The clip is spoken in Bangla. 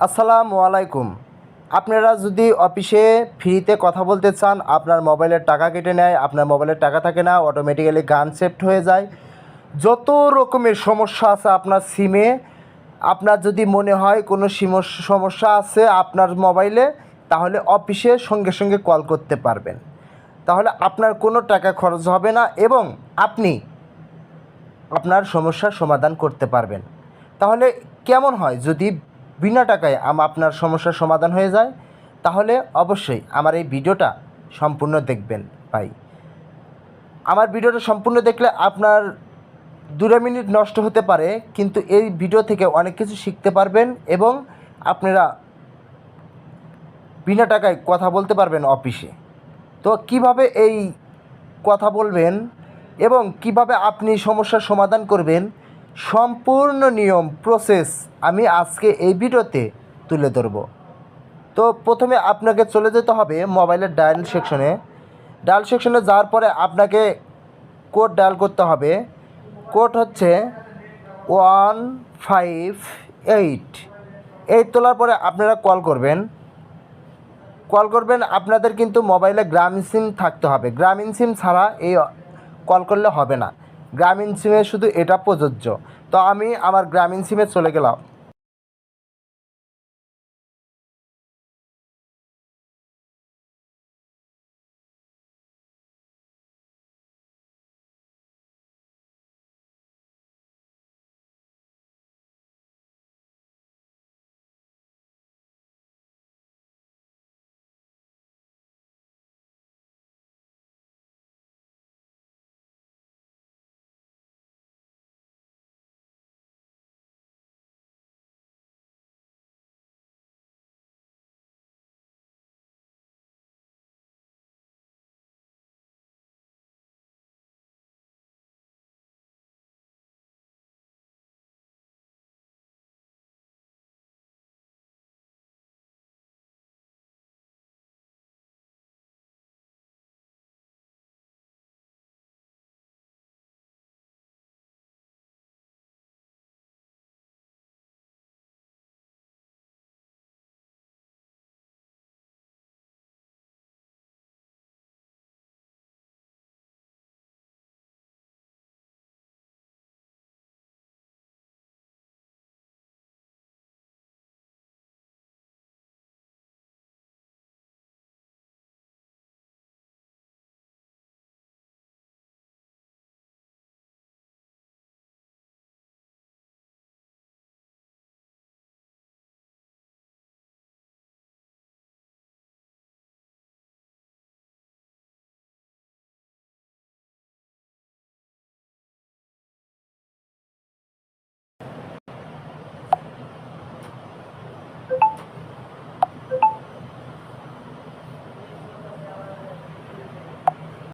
আসসালামু আলাইকুম। আপনারা যদি অফিসে ফ্রিতে কথা বলতে চান, আপনার মোবাইলের টাকা কেটে নেয়, আপনার মোবাইলের টাকা থাকে না অটোমেটিক্যালি গান সেফট হয়ে যায়। যত রকমের সমস্যা আছে আপনার সিমে আপনার যদি মনে হয় কোনো সিমস- সমস্যা আছে আপনার মোবাইলে, তাহলে অফিসে সঙ্গে সঙ্গে কল করতে পারবেন। তাহলে আপনার কোনো টাকা খরচ হবে না এবং আপনি আপনার সমস্যার সমাধান করতে পারবেন। তাহলে কেমন হয় যদি বিনা টাকায় আম আপনার সমস্যার সমাধান হয়ে যায়, তাহলে অবশ্যই আমার এই ভিডিওটা সম্পূর্ণ দেখবেন ভাই। আমার ভিডিওটা সম্পূর্ণ দেখলে আপনার দুটো মিনিট নষ্ট হতে পারে, কিন্তু এই ভিডিও থেকে অনেক কিছু শিখতে পারবেন এবং আপনারা বিনা টাকায় কথা বলতে পারবেন অফিসে। তো কীভাবে এই কথা বলবেন এবং কীভাবে আপনি সমস্যার সমাধান করবেন সম্পূর্ণ নিয়ম প্রসেস আমি আজকে এই ভিডিওতে তুলে ধরব। তো প্রথমে আপনাকে চলে যেতে হবে মোবাইলের ডায়াল সেকশনে ডায়াল সেকশনে যাওয়ার পরে আপনাকে কোড ডায়াল করতে হবে। কোড হচ্ছে ওয়ান ফাইভ এইট এই তোলার পরে আপনারা কল করবেন। কল করবেন, আপনাদের কিন্তু মোবাইলে গ্রামীণ সিম থাকতে হবে। গ্রামীণ সিম ছাড়া এই কল করলে হবে না। গ্রামীণ সিমে শুধু এটা প্রযোজ্য। তো আমি আমার গ্রামীণ সিমে চলে গেলাম।